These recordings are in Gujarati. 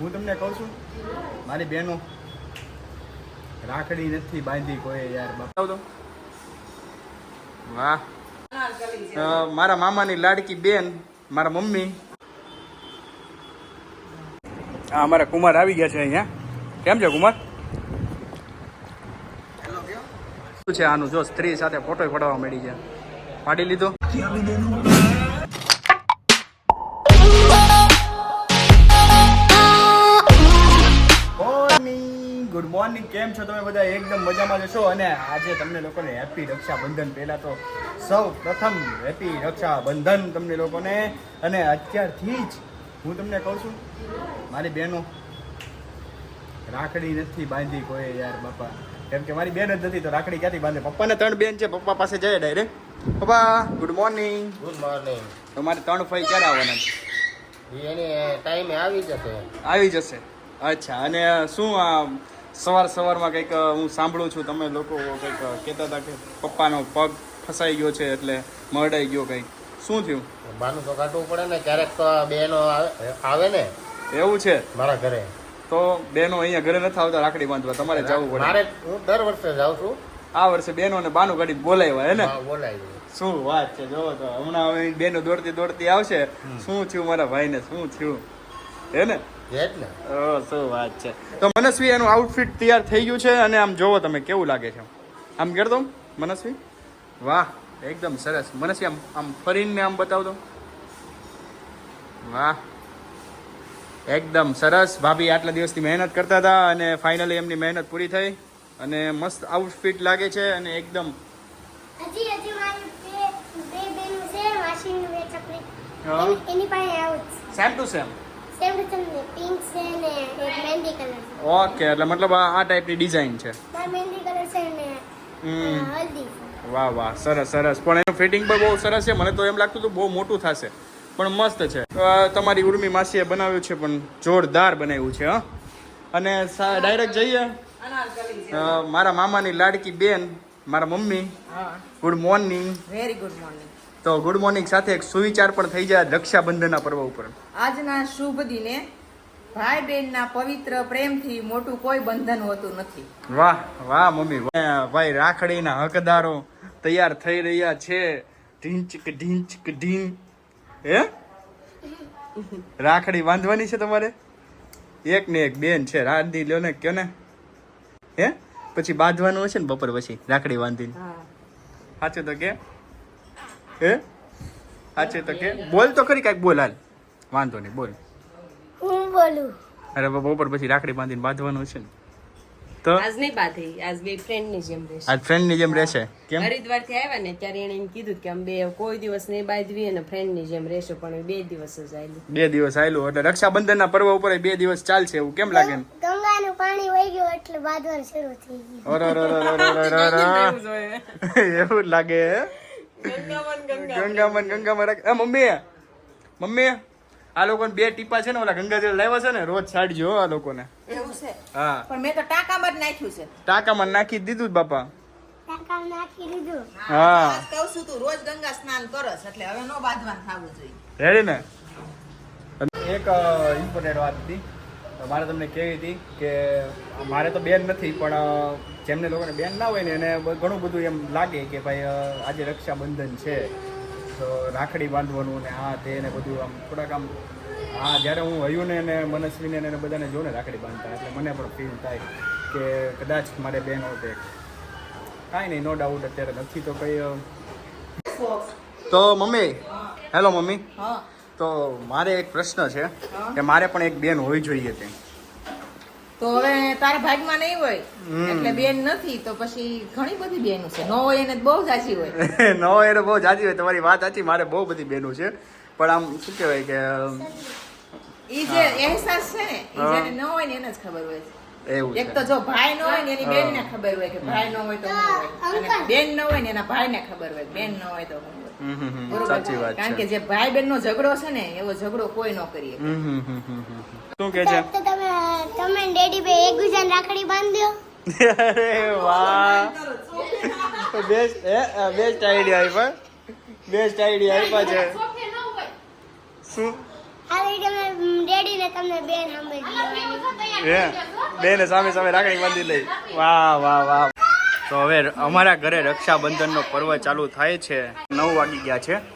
હું તમને કહું છું, મારી બહેનો રાખડી નથી બાંધી કોઈ યાર બતાવ તો. વાહ. મારા મામાની લાડકી બેન, મારા મમ્મી. હા અમારા કુમાર આવી ગયા છે અહીંયા. કેમ છે કુમાર? શું છે આનું? જો સ્ત્રી સાથે ફોટો પડાવવા મળી છે પાડી લીધો? મોર્નિંગ કેમ છો તમે બધા? એકદમ મજામાં જશો અને આજે તમને લોકોને હેપી રક્ષાબંધન. પહેલાં તો સૌ પ્રથમ હેપી રક્ષાબંધન તમને લોકોને. અને અત્યારથી જ હું તમને કહું છું મારી બહેનો રાખડી નથી બાંધી કોઈ યાર બાપા. કેમ કે મારી બેન જ નથી તો રાખડી ક્યાંથી બાંધે? પપ્પાને ત્રણ બેન છે પપ્પા પાસે જાય ડાયરેક્ટ પપ્પા ગુડ મોર્નિંગ ગુડ મોર્નિંગ તમારે ત્રણ ફાઈ ક્યારે આવવાના છે? એને ટાઈમે આવી જશે. આવી જશે. અચ્છા અને શું આ સવાર સવારમાં કંઈક હું સાંભળું છું તમે લોકો કંઈક કહેતા હતા કે પપ્પાનો પગ ફસાઈ ગયો છે એટલે મરડાઈ ગયો કંઈક. શું થયું? બાનું તો કાઢવું પડે ને ક્યારેક તો આ બહેનો આવે ને? એવું છે? મારા ઘરે. તો બેનો અહીંયા ઘરે નથી આવતા રાખડી બાંધવા તમારે જવું પડે. મારે હું દર વર્ષે જાઉં છું. આ વર્ષે બેનો ને બાનું ગાડી બોલાવ્યા હે ને? હા, બોલાય શું વાત છે જોવો તો હમણાં હવે બેનો દોડતી દોડતી આવશે. શું થયું મારા ભાઈને શું થયું? હે ને? શું વાત છે. તો મનસ્વી એનું આઉટફિટ તૈયાર થઈ ગયું છે અને આમ જોવો તમે કેવું લાગે છે. આમ કરતો મનસ્વી? વાહ એકદમ સરસ. મનસ્વી આમ આમ ફરીને આમ બતાવ દો વાહ. એકદમ સરસ. ભાભી આટલા દિવસથી મહેનત કરતા હતા અને ફાઇનલી એમની મહેનત પૂરી થઈ અને મસ્ત આઉટફિટ લાગે છે અને એકદમ same to same same to same pink છે ને મહેંદી કલર ઓકે એટલે મતલબ આ આ ટાઈપની ડિઝાઇન છે. મારે મહેંદી કલર છે ને હલ્દી વાહ વાહ સરસ સરસ. પણ એનું ફિટિંગ પણ બહુ સરસ છે. મને તો એમ લાગતું હતું બહુ મોટું થશે. પણ મસ્ત છે. તમારી ઉર્મી માસીએ બનાવ્યું છે પણ જોરદાર બનાવ્યું છે હા. અને ડાયરેક્ટ જઈએ. મારા મામાની લાડકી બેન મારા mummy good morning very good morning તો ગુડ મોર્નિંગ. સાથે એક સુવિચાર પણ થઈ જાય રક્ષાબંધનના પર્વ ઉપર. આજના શુભ દિને ભાઈ બહેનના પવિત્ર પ્રેમથી મોટું કોઈ બંધન હોતું નથી. વાહ વાહ મમ્મી. ભાઈ રાખડીના હકદારો તૈયાર થઈ રહ્યા છે. ઢીંચક ઢીંચક ઢીં હે? રાખડી બાંધવાની છે તમારે? એક ને એક બેન છે. રાંધી લ્યો ને કયો ને? હે? પછી બાંધવાનું હશે ને બપોર પછી રાખડી બાંધીને? સાચું તો કે? હે? સાચું તો કે? બોલ તો ખરી કાંઈક બોલ હાલ. વાંધો નહીં બોલ. હું બોલું? અરે બપોર પછી રાખડી બાંધીને બાંધવાનું છે ને. તો? આજ નહીં બાંધી આજ બે ફ્રેન્ડની જેમ રહેશે. આજ ફ્રેન્ડની જેમ રહેશે? કેમ? હરિદ્વારથી આવ્યા ને ત્યારે એને એમ કીધું કે આમ બે કોઈ દિવસ નહીં બાંધવી અને ફ્રેન્ડની જેમ રહેશે પણ બે દિવસ જ આયલું. બે દિવસ આયલું એટલે રક્ષાબંધનના પર્વ ઉપર બે દિવસ ચાલશે એવું કેમ લાગે ગંગાનું પાણી વહી ગયું એટલે બાંધવાનું શરૂ થઈ ગયું. એવું લાગે હે? ગંગામાં ગંગામાં રાખ- મમ્મી. મમ્મી આ લોકોને બે ટીપા છે ને ઓલા ગંગાજળ લાવ્યા છે ને રોજ છાડજો હો આ લોકોને. એવું છે? હા. પણ મેં તો ટાંકામાં જ નાખ્યું છે. ટાંકામાં નાખી દીધું જ બાપા. ટાંકા નાખી દીધું. હા. કહું છું તું રોજ ગંગા સ્નાન કરસ એટલે હવે નો બાંધવાનું થવું જોઈએ. રેડી ને? એક ઇમ્પોર્ટન્ટ વાત હતી. તો મારે તમને કહેવી હતી કે મારે તો બેન નથી પણ જેમને લોકોને બેન ના હોય ને એને ઘણું બધું એમ લાગે કે ભાઈ આજે રક્ષાબંધન છે. તો રાખડી બાંધવાનું ને આ તે ને બધું આમ થોડાક આમ હા જ્યારે હું હયું ને એને મનસ્વીને એને બધાને જોઉં ને રાખડી બાંધતા એટલે મને પણ ફીલ થાય કે કદાચ મારે બેન હોતે કાંઈ નહીં નો ડાઉટ અત્યારે નથી તો કંઈ તો મમ્મી હેલો મમ્મી. હા. તો મારે એક પ્રશ્ન છે કે મારે પણ એક બેન હોવી જોઈએ તે. તો હવે તારા ભાગમાં નહીં હોય એટલે બેન નથી તો પછી ઘણી બધી બેનો છે. ન હોય એને બહુ જાજી હોય. ન હોય એને બહુ જાજી હોય તમારી વાત સાચી મારે બહુ બધી બેનો છે. પણ આમ શું કહેવાય કે ઈ જે અહેસાસ છે ને ઈ જેને ન હોય ને એને જ ખબર હોય એક તો જો ભાઈ ન હોય ને એની બેન ને ખબર હોય કે ભાઈ ન હોય તો અને બેન ન હોય ને એના ભાઈ ને ખબર હોય બેન ન હોય તો કારણ કે જે ભાઈ બેન નો ઝઘડો છે ને એવો ઝઘડો કોઈ ન કરીએ. શું કે છે? તમે ડેડી બે એકબીજાને રાખડી બાંધ્યો. અરે વાહ. બેસ્ટ બેસ્ટ આઈડિયા આપ્યા બેસ્ટ આઈડિયા આપ્યા છે. શું? હે? બેને સામે સામે રાખડી બાંધી લઈ. વાહ વાહ વાહ. તો હવે અમારા ઘરે રક્ષાબંધનનો પર્વ ચાલુ થાય છે. નવ વાગી ગયા છે.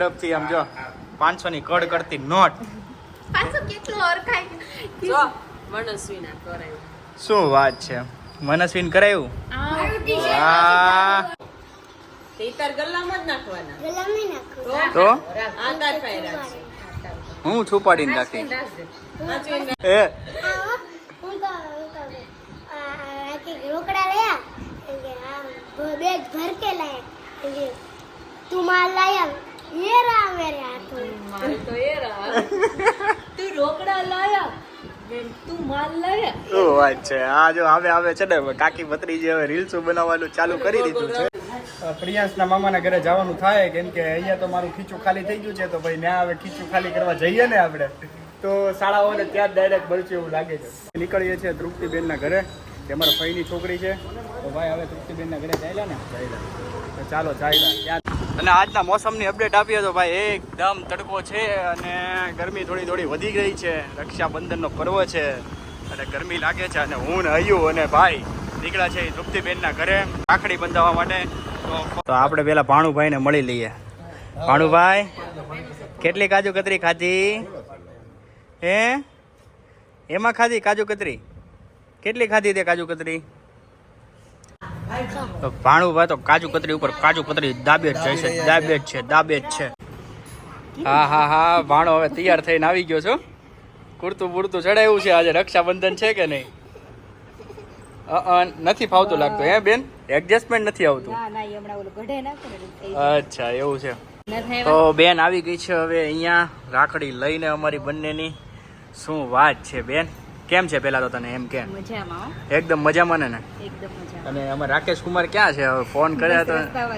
તરફથી આમ જો પાંચસો ની કડ કરતી નોટ. પાછું કેટલું ઓળખાય? જો મનસ્વીના કરાયું. શું વાત છે? મનસ્વીન કરાયું? તે હું છુપાડીને રાખી. એ. રોકડા લયા. બ- ભર કે લાયા. તું માલ લાયા. એરા મેરે હાથો મારે તો એરા. તું રોકડા લાયા ઓ વાત છે? આ જો હવે આવે છે ને કાકી હવે રીલ્સો બનાવવાનું ચાલુ કરી દીધું છે. પ્રિયાંશના મામાના ઘરે જવાનું થાય કેમ કે અહીંયા તો મારું ખીચું ખાલી થઈ ગયું છે તો ભાઈ ત્યાં હવે ખીચું ખાલી કરવા જઈએ ને આપણે. તો શાળાઓને ત્યાં જ ડાયરેક્ટ મળશે એવું લાગે છે. નીકળીએ છીએ તૃપ્તિબેનના ઘરે કે અમારા ફઈની છોકરી છે. તો ભાઈ હવે તૃપ્તિબેનના ઘરે જાયલા ને? ચાલો જાય અને આજના મોસમની અપડેટ આપીએ તો ભાઈ એકદમ તડકો છે અને ગરમી થોડી થોડી વધી ગઈ છે. રક્ષાબંધનનો પર્વ છે અને ગરમી લાગે છે અને હું ને હૈયું અને ભાઈ નીકળ્યા છે તૃપ્તિબેનના ઘરે રાખડી બંધાવવા માટે. તો આપણે પેલા ભાણુભાઈને મળી લઈએ. ભાણુભાઈ, કેટલી કાજુ કતરી ખાધી? હે? એમાં ખાધી કાજુ કતરી? કેટલી ખાધી તે કાજુ કતરી? તો ભાણુભાઈ તો કાજુ કતરી ઉપર કાજુ કતરી દાબે જાય છે. દાબે છે દાબે છે. હા હા હા ભાણો હવે તૈયાર થઈને આવી ગયો છો. કુર્તું બુરતું ચડાવ્યું છે આજે. રક્ષાબંધન છે કે નહીં? નથી ફાવતું લાગતું હે બેન? એડજસ્ટમેન્ટ નથી આવતું. અચ્છા એવું છે. તો બેન આવી ગઈ છે હવે અહીંયા. રાખડી લઈને અમારી બંનેની શું વાત છે બેન? કેમ છે પેલા તો તને એમ કે? મજામાં એકદમ મજામાં ને ને? એકદમ મજામાં. અને અમે રાકેશ કુમાર ક્યાં છે? હવે ફોન કર્યા તો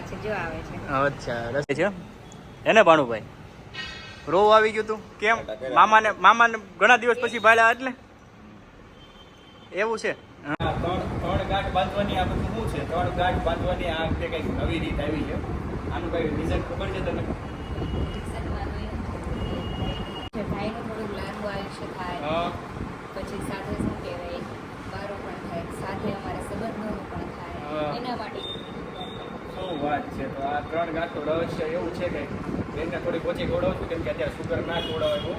છે જો આવે છે. અચ્છા રસ્તે છે એને ભાણુભાઈ રોવ આવી ગયું તું? કેમ? મામાને મામાને ઘણા દિવસ પછી ભાડ્યા એટલે એવું છે? ત્રણ ત્રણ ગાંઠ બાંધવાની આ બધું શું છે? ત્રણ ગાંઠ બાંધવાની આ કંઈક નવી રીત આવી છે. આનું કઈ રીઝન ખબર છે તને ભાઈનું થોડુંક લાંબુ આયુષ્ય થાય હા. પછી સાથે શું કહેવાય મારો પણ થાય સાથે અમારા સંબંધોનું પણ થાય એના માટે શું વાત છે? તો આ ત્રણ ગાંઠનું રહસ્ય એવું છે કે બેનને થોડીક ઓછી ગોળવું છું કેમ કે અત્યારે સુગર ના ગોળવાય હું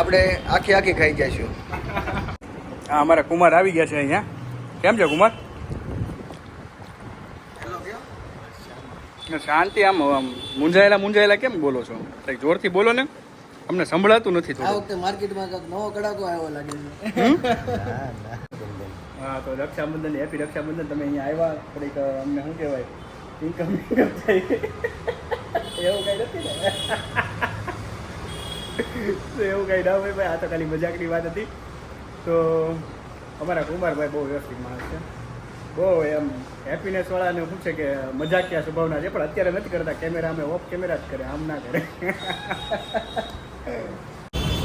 આપણે આખી આખી ખાઈ જઈશું. હા અમારા કુમાર આવી ગયા છે અહીંયા. કેમ છે કુમાર? શાંતિ આમ મૂંઝાયેલા મૂંઝાયેલા મુંજાયેલા કેમ બોલો છો? કંઈક જોરથી બોલો ને. અમને સંભળાતું નથી આ વખતે માર્કેટમાં કંઈક નવો કડાકો આવ્યો લાગે છે. હા તો રક્ષાબંધન હેપી રક્ષાબંધન તમે અહીંયા આવ્યા થોડીક અમને શું કહેવાય ઇન્કમ ઇન્કમ થઈ. એવું કાંઈ નથી ને? એવું કાંઈ ના હોય ભાઈ આ તો ખાલી મજાકની વાત હતી. તો અમારા કુમારભાઈ બહુ વ્યવસ્થિત માણસ છે. બહુ એમ હેપીનેસ વાળાને શું છે કે મજાકિયા સ્વભાવના છે પણ અત્યારે નથી કરતા કેમેરા અમે ઓફ કેમેરા જ કરે આમ ના કરે.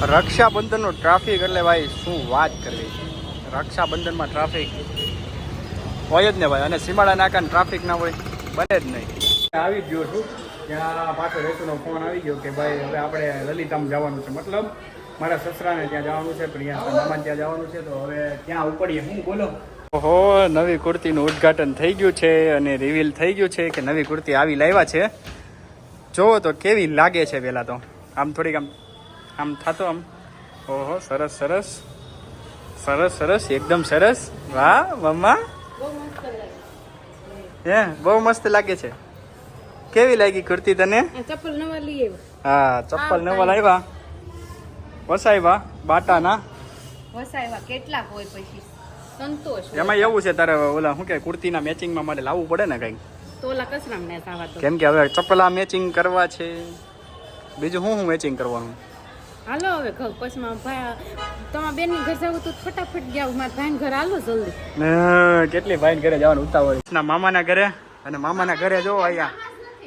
રક્ષાબંધનનો ટ્રાફિક એટલે ભાઈ શું વાત કરવી રક્ષાબંધનમાં ટ્રાફિક હોય જ ને ભાઈ અને સીમાડા નાકાને ટ્રાફિક ના હોય બને જ નહીં. આવી ગયો છું ત્યાં પાછો રેતુનો ફોન આવી ગયો કે ભાઈ હવે આપણે લલિતામ જવાનું છે. મતલબ મારા સસરાને ત્યાં જવાનું છે પ્રિયા મામાને ત્યાં જવાનું છે તો હવે ત્યાં ઉપડીએ. હું બોલો? ઓહો નવી કુર્તીનું ઉદ્ઘાટન થઈ ગયું છે અને રિવીલ થઈ ગયું છે કે નવી કુર્તી આવી લાવ્યા છે. જોવો તો કેવી લાગે છે પહેલાં તો. આમ થોડીક આમ આમ થતો આમ. ઓહો સરસ સરસ. સરસ સરસ એકદમ સરસ. વાહ મમ્મા. હે બહુ મસ્ત લાગે છે. કેવી લાગી કુર્તી તને? ચપ્પલ નવા લઈ આવ્યા. હા ચપ્પલ નવા લાવ્યા. વસાવ્યા બાટાના. વસાવ્યા કેટલા હોય પછી. સંતોષ એમાં એવું છે તારે ઓલા શું કે કુર્તીના મેચિંગમાં મારે લાવવું પડે ને કંઈક? તો ઓલા કચરામ ને કેમ કે હવે ચપ્પલા મેચિંગ કરવા છે. બીજું શું શું મેચિંગ કરવાનું? હાલો હવે ઘર પછી ભાઈ તમારા બેનની ઘર જવું તો ફટાફટ ગયા મારા ભાઈ ઘર હાલો જલ્દી. ને કેટલી ભાઈ ઘરે જવાનું ઉતાવળ ના મામાના ઘરે અને મામાના ઘરે જો અહીંયા.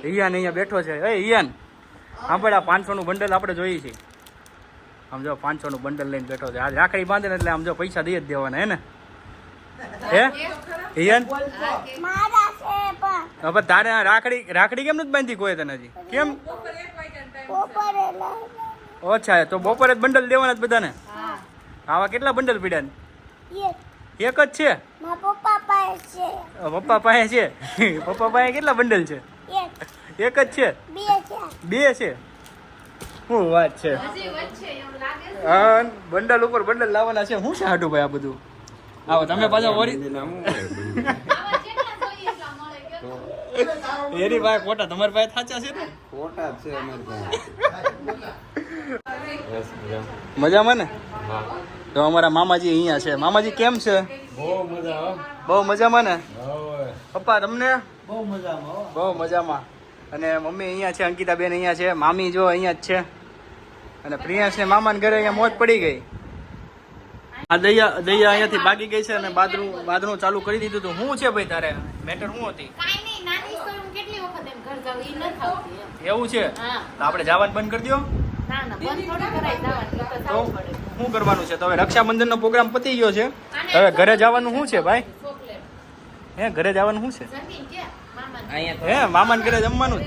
હિયાન અહીંયા બેઠો છે. એ હિયાન આપણે આ પાંચસો નું બંડલ આપણે જોઈએ છીએ. આમ જો પાંચસો નું બંડલ લઈને બેઠો છે. આ રાખડી બાંધે ને એટલે આમ જો પૈસા દઈ જ દેવાના હે ને? હે? હિયાન? હવે તારે આ રાખડી રાખડી કેમ નથી બાંધી કોઈ તને હજી? કેમ. ઓછા તો બપોરે જ બંડલ દેવાના જ બધાને? આવા કેટલા બંડલ પીડ્યા ને? એક. એક જ છે? પપ્પા પાસે છે. પપ્પા પાસે છે? પપ્પા પાસે કેટલા બંડલ છે? એક. એક જ છે? બે છે. શું વાત છે? હા બંડલ ઉપર બંડલ લાવવાના છે. શું છે હાટું ભાઈ આ બધું? આવો તમે પાછા વરી એની ભાઈ ખોટા તમારી પાસે થાચા છે ને? ખોટા છે અમારી પાસે. મજામાં ને? તો અમારા મામાજી અહીંયા છે. મામાજી કેમ છે? બહુ મજામાં ને? પપ્પા તમને? બહુ મજામાં બહુ મજામાં. અને મમ્મી અહીંયા છે અંકિતાબેન અહીંયા છે. મામી જો અહીંયા જ છે. અને પ્રિયાંશ ને મામાને ઘરે અહીંયા મોજ પડી ગઈ. આ દૈયા દૈયા અહીંયાથી ભાગી ગઈ છે અને બાદરું બાદરું ચાલુ કરી દીધું હતું શું છે ભાઈ તારે? મેટર શું હતી? કાંઈ નહીં નાની તો હું કેટલી વખત એમ ઘર જાઉં ઈ ન થાવતી એમ. એવું છે? હા. તો આપણે જવાનું બંધ કરી દો તો શું કરવાનું છે? તો હવે રક્ષાબંધનનો પ્રોગ્રામ પતી ગયો છે. હવે ઘરે જવાનું શું છે ભાઈ? ચોકલેટ હે ઘરે જવાનું શું છે? હે મામાને ઘરે જમવાનું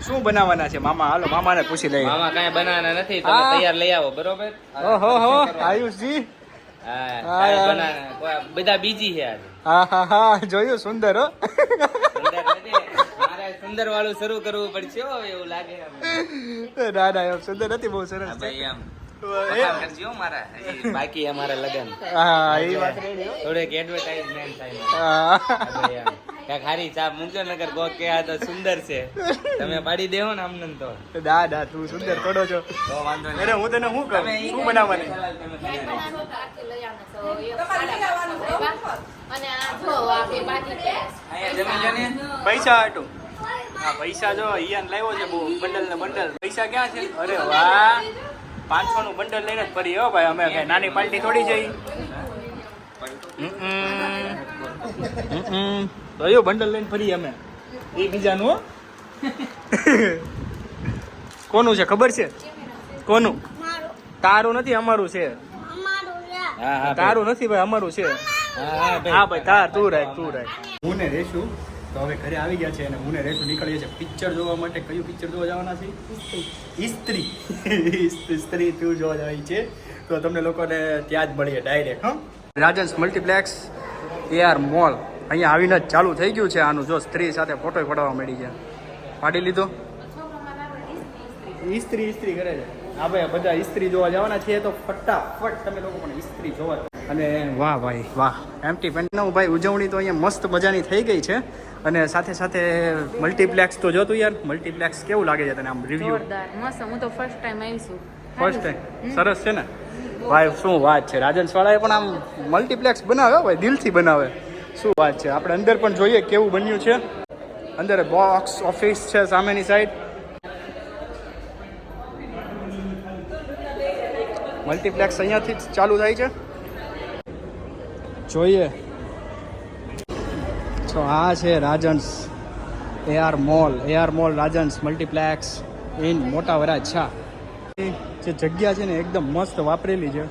શું બનાવવાના છે મામા? હાલો મામાને પૂછી લઈએ. મામા કાંઈ બનાવવાના નથી તમે તૈયાર લઈ આવો બરોબર? ઓહો હો આયુષજી. હા હા, બનાવવાના. બધા બીજી છે આજે. હા હા હા જોયું સુંદર હો. સુંદર નથી. સુંદર વાળું શરૂ કરવું પડશે એવું લાગે ના ના એમ સુંદર નથી બહુ સરસ ભાઈ એમ. બાકી અમારા લગન. થોડેક એડવર્ટાઇઝમેન્ટ થાય કાંઈક હારી ચા મૂકજો નગર કોક કે આ તો સુંદર છે. તમે પાડી દેવો ને અમને તો. ના ના તું સુંદર થોડો છો. તો વાંધો નહીં. અરે હું તને શું કહું? શું બનાવવાની? પૈસા હાટું હા પૈસા જો ઈયાન લાવ્યો છે બહુ બંડલ ને બંડલ. પૈસા ક્યાં છે? અરે વાહ. પાંચસો નું બંડલ લઈને જ ફરી હો ભાઈ અમે કઈ નાની પાર્ટી થોડી જઈ. તો એવું બંડલ લઈને ફરી અમે. એ બીજાનું હો. કોનું છે ખબર છે? કોનું? તારું નથી અમારું છે. હા હા તારું નથી ભાઈ અમારું છે. હા હા ભાઈ. હા ભાઈ તાર તું રાખ તું રાખ. હું ને રેશું તો હવે ઘરે આવી ગયા છે અને હું ને રેશું નીકળીએ છીએ. પિક્ચર જોવા માટે કયું પિક્ચર જોવા જવાના છે? ઇસ્ત્રી ઇસ્ત્રી તું જોવા જવાની છે. તો તમને લોકોને ત્યાં જ મળીએ ડાયરેક્ટ હા? Rajhans multiplex AR mall. અહીંયા આવીને જ ચાલુ થઈ ગયું છે આનું. જો સ્ત્રી સાથે ફોટો પડાવવા મળી ગયા. પાડી લીધો? ઇસ્ત્રી ઇસ્ત્રી કરે છે. હા ભાઈ બધા ઇસ્ત્રી જોવા જવાના છે તો ફટાફટ તમે લોકો પણ ઇસ્ત્રી જોવા અને વાહ ભાઈ વાહ. એમટી પેન્ટનું ભાઈ ઉજવણી તો અહીંયા મસ્ત મજાની થઈ ગઈ છે. અને સાથે સાથે મલ્ટીપ્લેક્સ તો જોતું યાર. મલ્ટીપ્લેક્સ કેવું લાગે છે તને આમ રિવ્યુ મસ્ત. હું તો ફર્સ્ટ ટાઈમ આવીશું ફર્સ્ટ ટાઈમ સરસ છે ને? ભાઈ શું વાત છે? રાજન સ્વાળાએ પણ આમ મલ્ટીપ્લેક્સ બનાવે ભાઈ? દિલથી બનાવે. શું વાત છે? આપણે અંદર પણ જોઈએ કેવું બન્યું છે. અંદર બોક્સ ઓફિસ છે સામેની સાઈડ મલ્ટીપ્લેક્સ અહીંયાથી જ ચાલુ થાય છે. જોઈએ. તો આ છે Rajhans AR mall AR mall Rajhans multiplex in Mota Varachha. જે જગ્યા છે ને એકદમ મસ્ત વાપરેલી છે.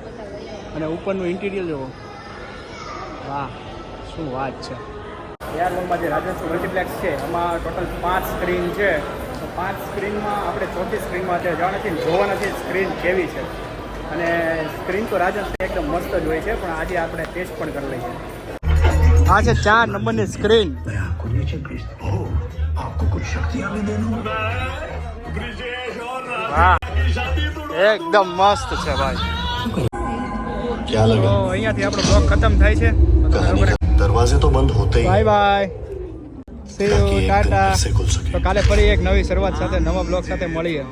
અને ઉપરનું ઇન્ટિરિયર જુઓ વાહ, શું વાત છે. એઆર મોલમાં જે રાજન્સ મલ્ટીપ્લેક્સ છે, એમાં ટોટલ પાંચ સ્ક્રીન છે. પાંચ સ્ક્રીનમાં આપણે ચોથી સ્ક્રીનમાં અત્યારે જવાના છીએ ને જોવાના છીએ સ્ક્રીન કેવી છે. અને સ્ક્રીન તો રાજન એકદમ મસ્ત જ હોય છે પણ આજે આપણે ટેસ્ટ પણ કરી લઈએ. આ છે ચાર નંબરની સ્ક્રીન એકદમ મસ્ત છે ભાઈ. અહીંયાથી આપણો બ્લોગ ખતમ થાય છે. કાલે ફરી એક નવી શરૂઆત સાથે નવા બ્લોક સાથે મળીએ.